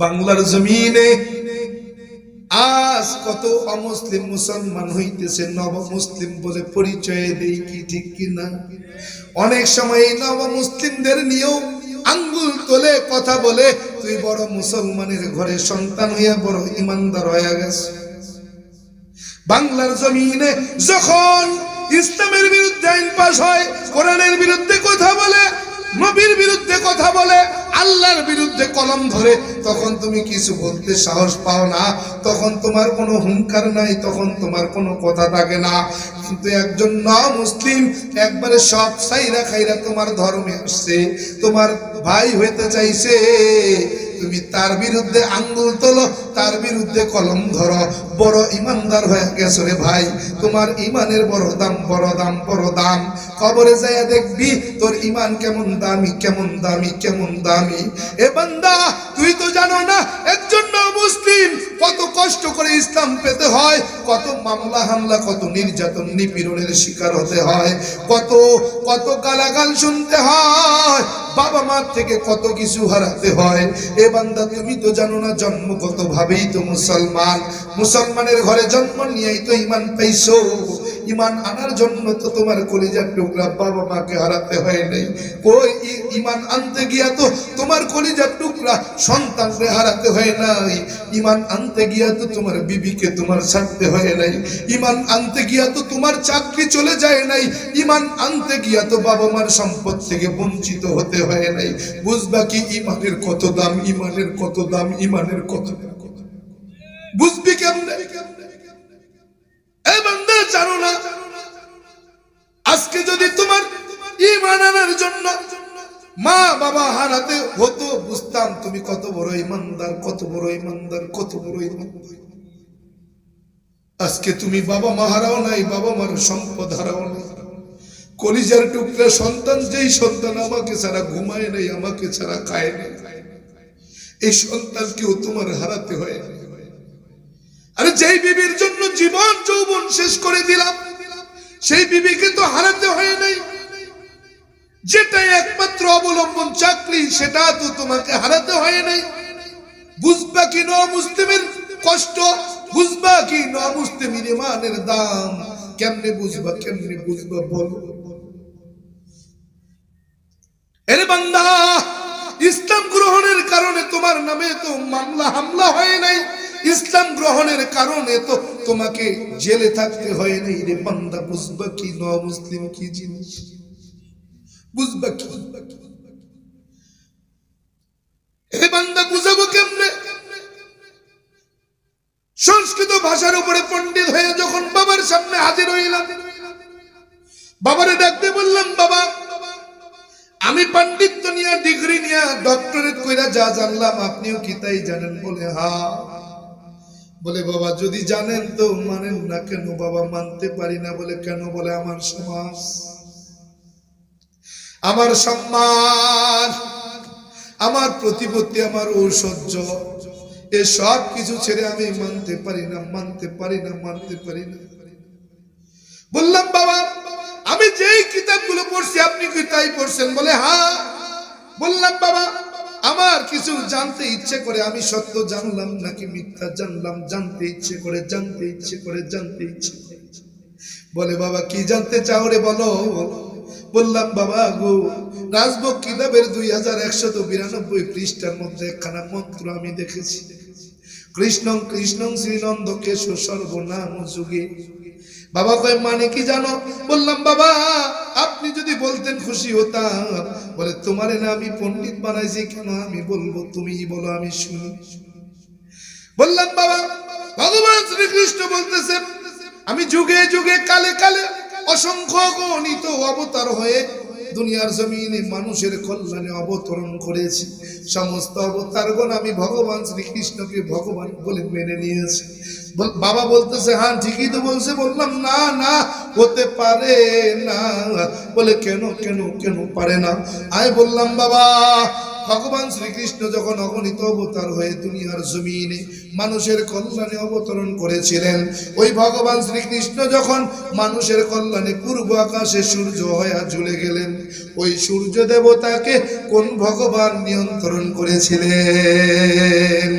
বাংলার জমিনে আজ কত অমুসলিম মুসলমান হইতেছে নব মুসলিম বলে পরিচয় দেই কি ঠিক কিনা? অনেক সময় এই নব মুসলিমদের নিয়েও আঙ্গুল তোলে কথা বলে, তুই বড় মুসলমানের ঘরে সন্তান হইয়া বড় ইমানদার হইয়া গেছে। বাংলার জমিনে যখন ইসলামের বিরুদ্ধে আইন পাশ হয়, কোরআনের বিরুদ্ধে কথা বলে নবীর বিরুদ্ধে কথা বলে, আল্লাহর বিরুদ্ধে কলম ধরে, তখন তুমি কিছু বলতে সাহস পাও না। তখন তোমার কোনো হুঙ্কার নাই, তখন তোমার কোনো কথা থাকে না। কিন্তু একজন ন মুসলিম একবারে সব সাইরা খাইরা তোমার ধর্মে আসছে, তোমার ভাই হইতে চাইছে তুমি তার বিরুদ্ধে আঙ্গুল তোলো, তার বিরুদ্ধে কলম ধরো। বড় ইমানদার হয়ে গেছো রে ভাই, তোমার ইমানের বড় দাম বড় দাম বড় দাম। খবরে যাইয়া দেখবি, তোর ইমান কেমন দামি কেমন দামি কেমন দামি। এ বান্দা, তুই তো জানো না, একজন মুসলিম কত কষ্ট করে ইসলাম পেতে হয়, কত মামলা হামলা, কত নির্যাতন, নিপীড়নের শিকার হতে হয়, কত কত গালাগাল শুনতে হয়। বাবা মার থেকে কত কিছু হারাতে হয়? এ বান্দা, তুমি তো জানো না জন্মগত ভাবেই তো মুসলমান। মুসলমানের ঘরে জন্ম নিয়েই তো ইমান পাইছো। ইমান আনার জন্য তো তোমার কলিজার টুকরা বাবা মাকে হারাতে হয় নাই। ওই ইমান আনতে গিয়া তো তোমার কলিজার টুকরা সন্তানকে হারাতে হয় নাই। ইমান আনতে গিয়া তো তোমার বিবিকে তোমার ছাড়তে হয় নাই। ইমান আনতে গিয়া তো তোমার চাকরি চলে যায় নাই। ইমান আনতে গিয়া তো বাবা মার সম্পদ থেকে বঞ্চিত হতে হয় নাই। বুঝবা কি, ইমানের কত দাম, ইমানের কত দাম, ইমানের কত বুঝবি কেমনে? জানো না, আজকে যদি তোমার ইমান আনার জন্য মা বাবা হারাতে হতো বুঝতাম তুমি কত বড় ইমানদার, কত বড় ইমানদার, কত বড় ইমানদার। আজকে তুমি বাবা মা হারাও নাই, বাবা মার সম্পদ হারাও নাই। কলিজার টুকরা সন্তান, যেই সন্তান আমাকে ছাড়া ঘুমায় নাই, আমাকে ছাড়া খায় নাই। এই সন্তানকেও তোমার হারাতে হয় আরে যেই বিবির জন্য জীবন, যৌবন শেষ করে দিলাম, সেই বিবিকে তো হারাতে হয় নাই। যেটাই একমাত্র অবলম্বন চাকরি, সেটা তো তোমাকে হারাতে হয় নাই। বুঝবা কি ন মুসলিমের কষ্ট? বুঝবা কি ন ইমানের দাম? কেমনে বুঝবা কেমনে বুঝবা বলো? এরে বান্দা, ইসলাম গ্রহণের কারণে তোমার নামে তো মামলা হামলা হয় নাই। ইসলাম গ্রহণের কারণে তো তোমাকে জেলে থাকতে হয় নাই। রে বান্দা, বুঝবা কি ন মুসলিম কি জিনিস? সংস্কৃত ভাষার উপরে পণ্ডিত হয়ে যখন বাবার সামনে হাজির হইলাম, বাবারে ডাকতে বললাম, বাবা, আমি পাণ্ডিত্য নিয়ে, ডিগ্রি নিয়ে ডক্টরেট কইরা যা জানলাম, আপনিও কি তাই জানেন? বলে, হা। বলে, বাবা, যদি জানেন তো মানেন না কেন? বাবা, মানতে পারি না বলে কেন? বলে, আমার সমাজ আমার সম্মান, আমার প্রতিপত্তি, আমার ঔষধ, এ সব কিছু ছেড়ে আমি মানতে পারি না, মানতে পারি না, মানতে পারি না। বললাম, বাবা, আমি যেই কিতাবগুলো পড়ছি, আপনি কি তাই পড়ছেন? বলে হ্যাঁ। বললাম, বাবা, আমার কিছু জানতে ইচ্ছে করে, আমি সত্য জানলাম নাকি মিথ্যা জানলাম, জানতে ইচ্ছে করে, জানতে ইচ্ছে করে, জানতে ইচ্ছে করে। বলে, বাবা, কি জানতে চাও রে বলো? বললাম, বাবা গো রাজভোগ কিতাবের দুই হাজার একশত বিরানব্বই পৃষ্ঠার মধ্যে একখানা মন্ত্র আমি দেখেছি। কৃষ্ণ কৃষ্ণ শ্রীনন্দ কেশব সর্বনাম যুগে। বাবা কয় মানে কি জানো? বললাম, বাবা, আপনি যদি বলতেন খুশি হতাম। বলে, তোমারে না আমি পণ্ডিত বানাইছি কেন? আমি বলব তুমি বলো, আমি শুনি। বললাম, বাবা, ভগবান শ্রীকৃষ্ণ বলতেছেন, আমি যুগে যুগে কালে কালে অসংখ্য গণিত অবতার হয়ে দুনিয়ার জমিনে মানুষের কল্যাণে অবতরণ করেছি। সমস্ত অবতারগণ আমি ভগবান শ্রীকৃষ্ণকে ভগবান বলে মেনে নিয়েছি। বাবা বলতেছে হ্যাঁ ঠিকই তো বলছে। বললাম, না না, হতে পারে না। বলে, কেন কেন কেন পারে না? আমি বললাম, বাবা ভগবান শ্রীকৃষ্ণ যখন অগণিত অবতার হয়ে দুনিয়ার জমিনে মানুষের কল্যাণে অবতরণ করেছিলেন, ওই ভগবান শ্রীকৃষ্ণ যখন মানুষের কল্যাণে পূর্ব আকাশে সূর্য হয়ে ঝুলে গেলেন, ওই সূর্য দেবতাকে কোন ভগবান নিয়ন্ত্রণ করেছিলেন?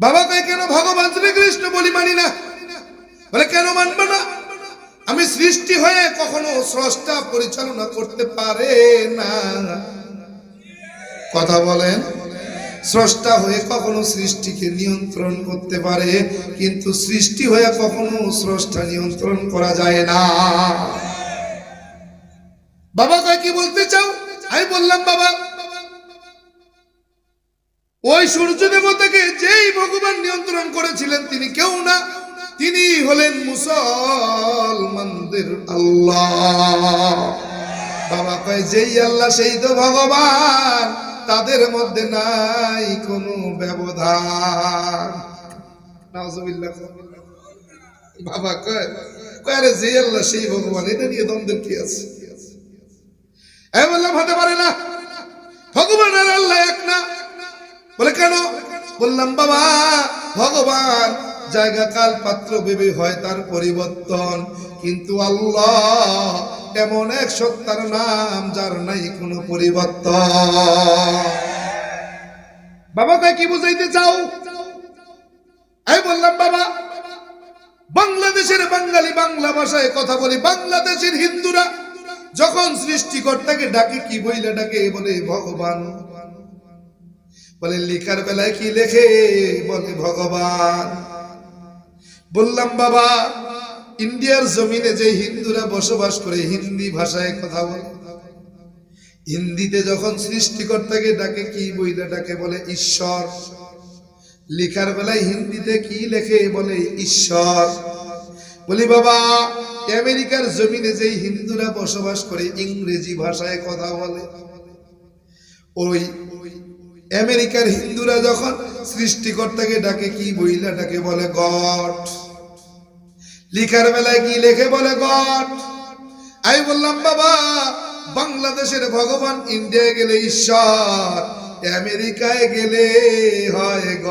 বাবা কয় কেন ভগবান শ্রীকৃষ্ণ বলি মানি না? বলে, কেন মানবে না? আমি সৃষ্টি হয়ে কখনো স্রষ্টা পরিচালনা করতে পারে না। কথা বলেন। স্রষ্টা হয়ে কখনো সৃষ্টিকে নিয়ন্ত্রণ করতে পারে, কিন্তু সৃষ্টি হয়ে কখনো স্রষ্টা নিয়ন্ত্রণ করা যায় না। বাবা কয়, কি বলতে চাও? আমি বললাম, বাবা, ওই সূর্য দেবতাকে যেই ভগবান নিয়ন্ত্রণ করেছিলেন তিনি কেউ না। তিনি হলেন মুসলমানদের আল্লাহ। বাবা কয়, যেই আল্লাহ, সেই তো ভগবান। তাদের মধ্যে নাই কোনো ব্যবধান। বাবা কয় আরে যে আল্লাহ, সেই ভগবান। এটা নিয়ে দ্বন্দ্বের কি আছে? আমি বললাম, হতে পারে না। ভগবান আর আল্লাহ এক না। বলে, কেন? বললাম, বাবা, ভগবান জায়গা কাল পাত্র ভেবে হয় তার পরিবর্তন। কিন্তু আল্লাহ এমন এক সত্তার নাম যার নাই কোনো পরিবর্তন। বাবা কয়, কি বুঝাইতে চাও? আমি বললাম, বাবা, বাংলাদেশের বাঙালি বাংলা ভাষায় কথা বলি, বাংলাদেশের হিন্দুরা যখন সৃষ্টিকর্তাকে ডাকে, কি বইলে ডাকে? বলে, ভগবান। বলে, লেখার বেলায় কি লেখে? বলে, ভগবান। বললাম, বাবা, ইন্ডিয়ার জমিনে যে হিন্দুরা বসবাস করে, হিন্দি ভাষায় কথা বলে। হিন্দিতে যখন সৃষ্টিকর্তাকে ডাকে, কি বইলে ডাকে বলে, ঈশ্বর। লেখার বেলায় হিন্দিতে কি লেখে বলে, ঈশ্বর। বলি, বাবা, আমেরিকার জমিনে যেই হিন্দুরা বসবাস করে, ইংরেজি ভাষায় কথা বলে। ওই আমেরিকার হিন্দুরা যখন সৃষ্টিকর্তাকে ডাকে, কি বইলা ডাকে বলে, গড। লিখার বেলায় কি লেখে বলে গড? আমি বললাম, বাবা, বাংলাদেশের ভগবান ইন্ডিয়ায় গেলে ঈশ্বর, আমেরিকায় গেলে হয় গ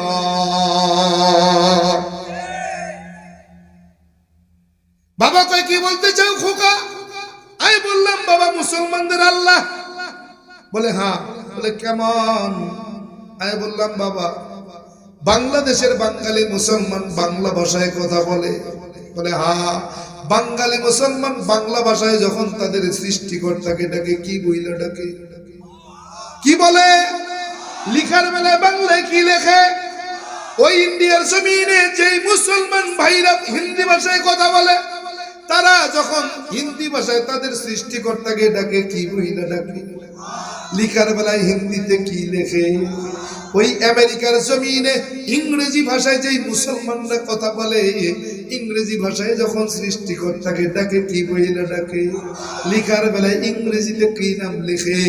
বাবা কয়, কি বলতে চাও খোকা? আমি বললাম, বাবা, মুসলমানদের আল্লাহ। বলে হ্যাঁ। বলে, কেমন? আমি বললাম, বাবা, বাংলাদেশের বাঙালি মুসলমান বাংলা ভাষায় কথা বলে। বলে, হা বাঙালি মুসলমান বাংলা ভাষায় যখন তাদের সৃষ্টিকর্তাকে ডাকে, কি বইলা ডাকে? কি বলে? লিখার বেলায় বাংলায় কি লেখে? ওই ইন্ডিয়ার জমিনে যেই মুসলমান ভাইরা হিন্দি ভাষায় কথা বলে, তারা যখন হিন্দি ভাষায় তাদের সৃষ্টিকর্তাকে ডাকে, কি বইলা ডাকে? লিখার বেলায় হিন্দিতে কি লেখে? ওই আমেরিকার জমিনে ইংরেজি ভাষায় যেই মুসলমানরা কথা বলে, ইংরেজি ভাষায় যখন সৃষ্টিকর্তাকে ডাকে, কি বইলা ডাকে? লিখার বেলায় ইংরেজিতে কি নাম লেখে?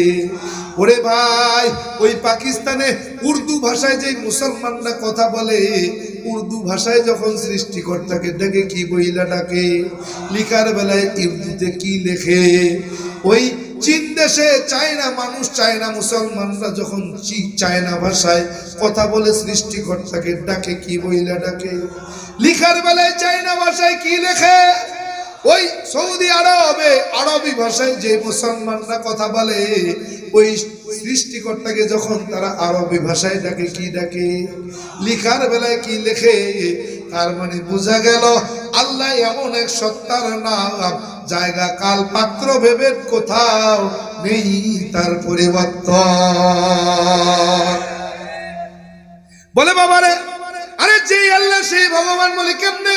ওরে ভাই, ওই পাকিস্তানে উর্দু ভাষায় যেই মুসলমানরা কথা বলে, উর্দু ভাষায় যখন সৃষ্টিকর্তাকে ডেকে, কি বইলা ডাকে? লিখার বেলায় উর্দুতে কি লেখে? ওই চীন দেশে চায়না মানুষ চায়না মুসলমানরা যখন চায়না ভাষায় কথা বলে সৃষ্টিকর্তাকে ডাকে, কি বইলা ডাকে? লিখার বেলায় চায়না ভাষায় কি লেখে? ওই সৌদি আরবে, আরবি ভাষায় যে মুসলমানরা কথা বলে, ওই সৃষ্টিকর্তাকে যখন তারা আরবি ভাষায় ডাকে, কি ডাকে? লিখার বেলায় কি লেখে? তার মানে বোঝা গেল, আল্লাহ এমন এক সত্তার নাম, জায়গা কাল পাত্র ভেবে কোথাও নেই তার পরিবর্তন। বলে বাবারে, আরে যে আল্লাহ সেই ভগবান বলে কেমনে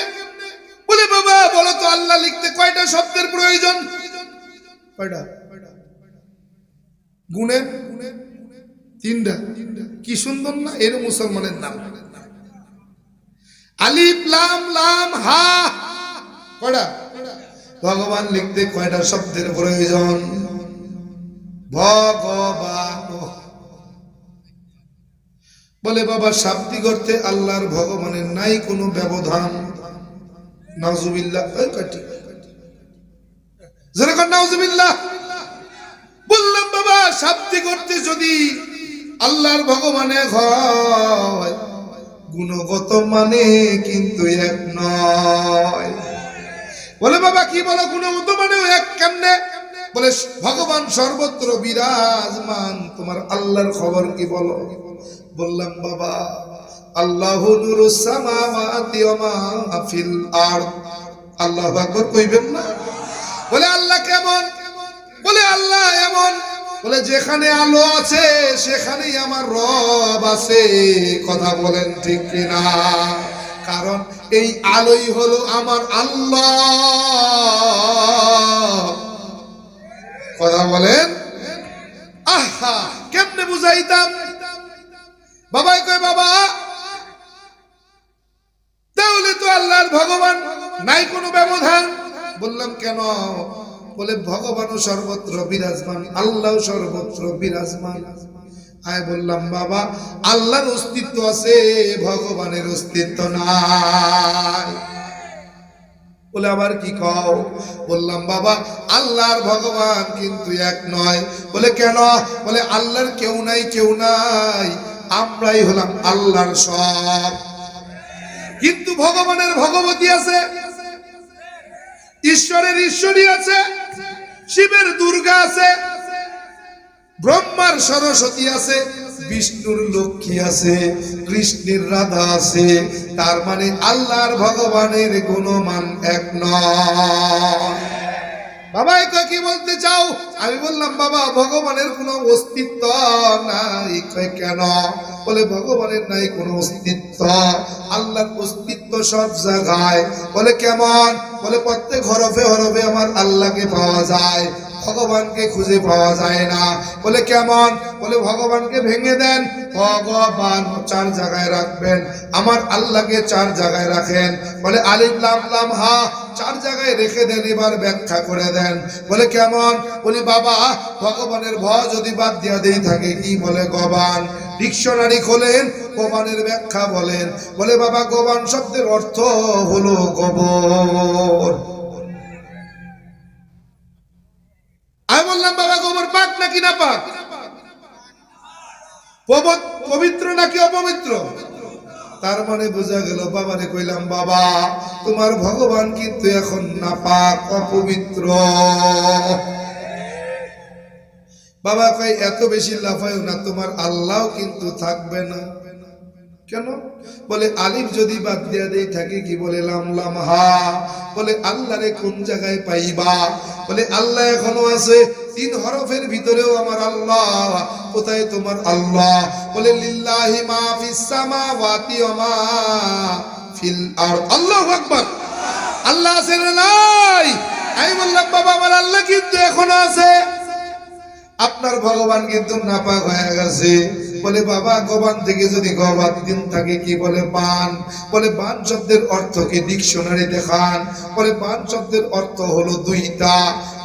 বলে, বাবা, বলো তো, আল্লাহ লিখতে কয়টা শব্দের প্রয়োজন? কয়টা? গুণের? তিনটা। কি সুন্দর না? এর মুসলমানের নাম। আলিফ, লাম লাম, হা কয়টা? ভগবান লিখতে কয়টা শব্দের প্রয়োজন? ভগবান। বলে, বাবা, শাব্দিক অর্থে আল্লাহর ভগবানের নাই কোনো ব্যবধান। নাউজুবিল্লাহ ওই কাটি বললাম, বাবা শাব্দিক অর্থে যদি আল্লাহর ভগবানে হয়, গুণগত মানে কিন্তু এক নয়। বলে, বাবা, কি বলো, গুণগত মানে এক কেমনে? বলে, ভগবান সর্বত্র বিরাজমান, তোমার আল্লাহর খবর কি বলো? বললাম, বাবা আল্লাহ নুরুস সামাওয়াতি ওয়া মা ফিল আরদ। আল্লাহু আকবার কইবেন না? বলে আল্লাহ কেমন? বলে আল্লাহ এমন। বলে যেখানে আলো আছে, সেখানেই আমার রব আছে। কথা বলেন ঠিক কিনা? কারণ এই আলোই হলো আমার আল্লাহ। কথা বলেন? আহা, কেমনে বুঝাইতাম? বাবাই কয়, বাবা তাহলে তো আল্লাহর ভগবান নাই কোনো বললাম, কেন? বলে, ভগবানও সর্বত্র বিরাজমান, আল্লাহ সর্বত্র বিরাজমান। আয় বললাম, বাবা, আল্লাহর অস্তিত্ব আছে, ভগবানের অস্তিত্ব নাই। বলে, আবার কি কও? বললাম, বাবা, আল্লাহর ভগবান কিন্তু এক নয়। বলে, কেন? বলে, আল্লাহর কেউ নাই কেউ নাই, আমরাই হলাম আল্লাহর সব। কিন্তু ভগবানের ভগবতী আছে। ঈশ্বরের ঈশ্বরী আছে, শিবের দুর্গা আছে, ব্রহ্মার সরস্বতী আছে, বিষ্ণুর লক্ষ্মী আছে, কৃষ্ণের রাধা আছে, তার মানে আল্লাহর ভগবানের গুণমান এক নয়। বাবা, একা কি বলতে চাও? আমি বললাম, বাবা, ভগবানের কোনো অস্তিত্ব নাই কেন? বলে, ভগবানের নাই কোনো অস্তিত্ব। আল্লাহর অস্তিত্ব সব জায়গায়। বলে কেমন? বলে প্রত্যেক হরফে হরফে আমার আল্লাহকে পাওয়া যায়, ভগবানকে খুঁজে পাওয়া যায় না। বলে কেমন? বলে ভগবানকে ভেঙে দেন, ভগবান চার জায়গায় রাখবেন, আমার আল্লাহকে চার জায়গায় রাখেন। বলে আলিফ, লাম লাম, হা, চার জায়গায় রেখে দেন, এবার ব্যাখ্যা করে দেন। বলে কেমন? বলি বাবা, ভগবানের ভ যদি বাদ দিয়া দিয়ে থাকে, কি বলে গবান? ডিকশনারি খোলেন গোবানের ব্যাখ্যা বলেন। বলে, বাবা, গোবান শব্দের অর্থ হলো গোবর। আমি বললাম, বাবা, গোবর পাক নাকি না পাক? পবিত্র নাকি অপবিত্র? তার মানে বোঝা গেল, বাবারে কইলাম, বাবা, তোমার ভগবান কিন্তু এখন না পাক, অপবিত্র। বাবা কই এত বেশি লাফায়ও না, তোমার আল্লাহ কিন্তু থাকবে না। কেন? বলে, আলিফ যদি বাদ দিয়া দেই থাকে কি বলে? লাম লাম হা। বলে আল্লাহ রে কোন জায়গায় পাইবা? বলে, আল্লাহ এখনও আছে, তিন হরফের ভিতরেও আমার আল্লাহ। কোথায় তোমার আল্লাহ? বলে, লিল্লাহি মা ফিস সামাওয়াতি ওয়া মা ফিল আরদ। আল্লাহু আকবার। আল্লাহ আছে না নাই? আমি বললাম, বাবা, আমার আল্লাহ কিন্তু এখনও আছে। আপনার ভগবান কিন্তু নাপাক হয়ে গেছে। বলে, বাবা, গবান থেকে যদি গবাদ দিন থাকে, কি বলে বান? বলে, বান শব্দের অর্থ কি? ডিকশনারি দেখান। বলে, বান শব্দের অর্থ হলো দুইটা।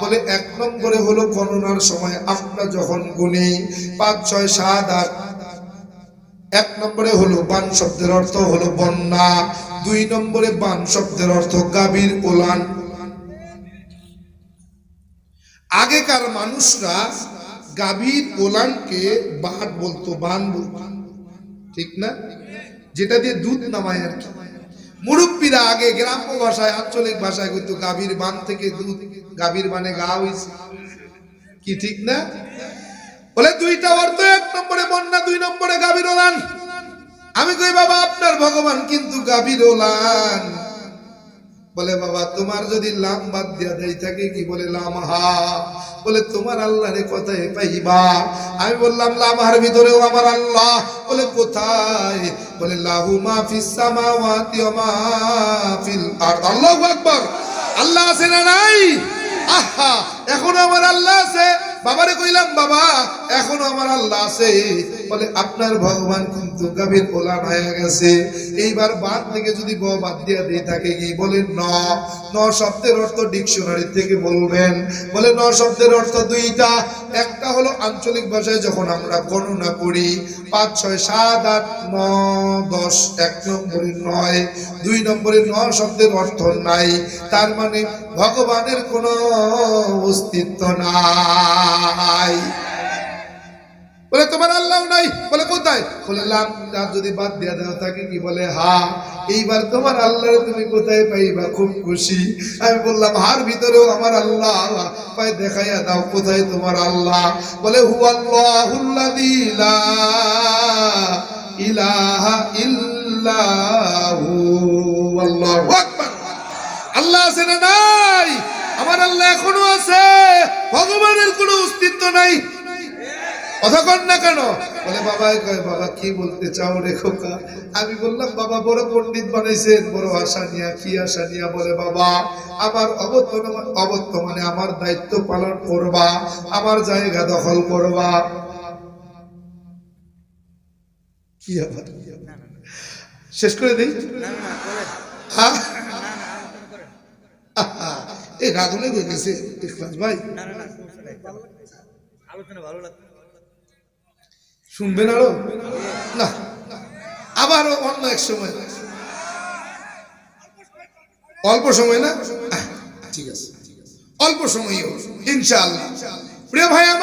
বলে, এক নম্বরে হলো গণনার সময় আমরা যখন গুনি পাঁচ, ছয়, সাত, আট, এক নম্বরে হলো বান শব্দের অর্থ হলো বন্যা, দুই নম্বরে বান শব্দের অর্থ গাভীর ওলান আগেকার মানুষরা গাভীর ওলানকে বাট বলতো বান বলতো। ঠিক না? যেটা দিয়ে দুধ নামায় আর কি। মুরব্বীরা আগে গ্রাম্য ভাষায়, আঞ্চলিক ভাষায় কইতো, গাভীর বান থেকে দুধ, গাভীর বানে গা হইছে। কি ঠিক না? বলে দুইটা অর্থ, এক নম্বরে বন্যা, দুই নম্বরে গাভীর ওলান। আমি কই, বাবা, আপনার ভগবান কিন্তু গাভীর ওলান। বলে, বাবা, তোমার যদি লাম বাদ দিয়া দেয় থাকে কি বলে লাম হা? বলে, তোমার আল্লাহরে কোথায় পাইবা। আমি বললাম লামার ভিতরেও আমার আল্লাহ। বলে, কোথায়? বলে, লাহু মা ফিস সামাওয়াতি ওয়া মা ফিল আরদ। আল্লাহু আকবার। আল্লাহ আছে না নাই? আহা, এখনও আমার আল্লাহ আছে। বাবারে কইলাম, বাবা, এখনও আমার আল্লাহ আছে। বলে, আপনার ভগবান কিন্তু গাভীর ওলান হয়ে গেছে। এইবার বাদ থেকে যদি ব বাদ দিয়া দিয়ে থাকে কি বলেন? ন। ন শব্দের অর্থ ডিকশনারি থেকে বলবেন। বলে, ন শব্দের অর্থ দুইটা। একটা হলো আঞ্চলিক ভাষায় যখন আমরা গণনা করি, পাঁচ, ছয়, সাত, আট, ন, দশ, এক নম্বরে নয়, দুই নম্বরে ন শব্দের অর্থ নাই। তার মানে ভগবানের কোনো অস্তিত্ব নাই। বলে, তোমার আল্লাহ নাই। বলে, কোথায়? বলে, লাম যদি বাদ দেওয়া দেওয়া থাকে কি? বলে, হা, এইবার তোমার আল্লাহর তুমি কোথায় পাইবা? খুব খুশি। আমি বললাম, হার ভিতরেও আমার আল্লাহ। পায় দেখাইয়া দাও, কোথায় তোমার আল্লাহ? বলে হু ইলাহা আল্লাহু আকবার। আল্লাহ আছে না নাই? আমার আল্লাহ এখনও আছে। ভগবানের কোনো অস্তিত্ব নাই। কথা না কেন? বলে, বাবা কয়, বাবা, কি বলতে চাও রে খোকা? আমি বললাম, বাবা, বড় পণ্ডিত বানাইছেন, বড় আশা নিয়া, কি আশা নিয়া? বলে, বাবা, আমার অবর্তমানে অবর্তমানে আমার দায়িত্ব পালন করবা, আমার জায়গা দখল করবা। কি আবার শেষ করে দিই? এই হয়ে গেছে ভাই। আলোচনা ভালো লাগছে। শুনবেন আরও? না। আবারও অন্য এক সময়। অল্প সময় না? ঠিক আছে। অল্প সময় ইনশাআল্লাহ। প্রিয় ভাই, আমার